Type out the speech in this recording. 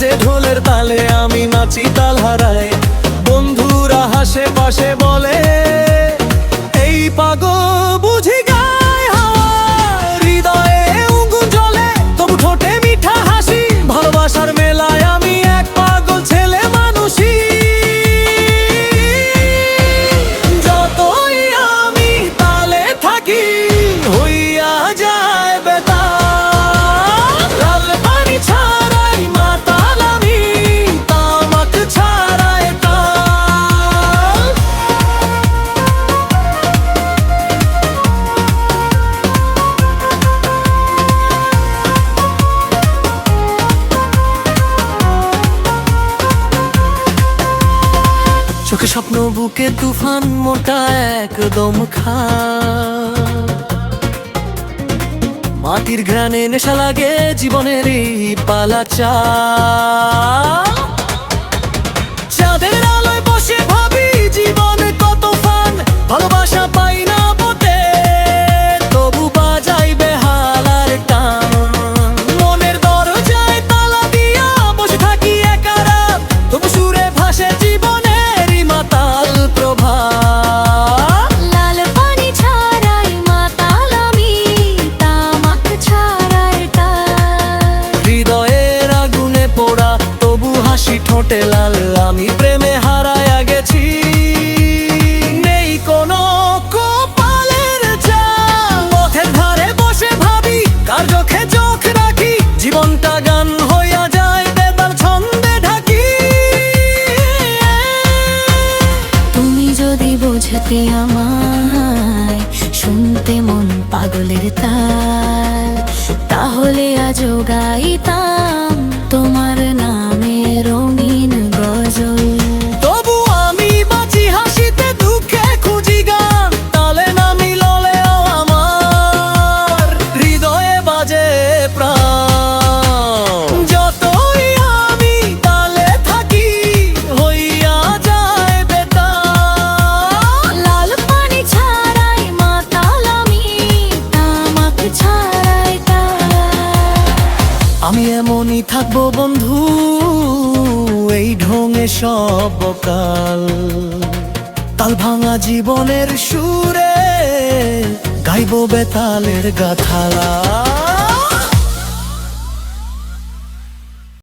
বাজে ঢোলের তালে আমি চোখে স্বপ্ন বুকে তুফান মোটা একদম খা মাটির ঘ্রাণে নেশা লাগে জীবনের পালা চা ঠোঁটে লাল, আমি প্রেমে হারায়া গেছি। নেই কোনো কপালের পথের ধারে বসে ভাবি, কার চোখে চোখ রাখি? জীবনটা গান হইয়া যায়, বেতার ছন্দে ঢাকি। তুমি যদি বোঝাতে আমায়, শুনতে মন পাগলের তাল ছাড়াই আমি এমনই থাকব বন্ধু, এই ঢোঙে সব কাল। তাল ভাঙা জীবনের সুরে গাইবো বেতালের গাথালা।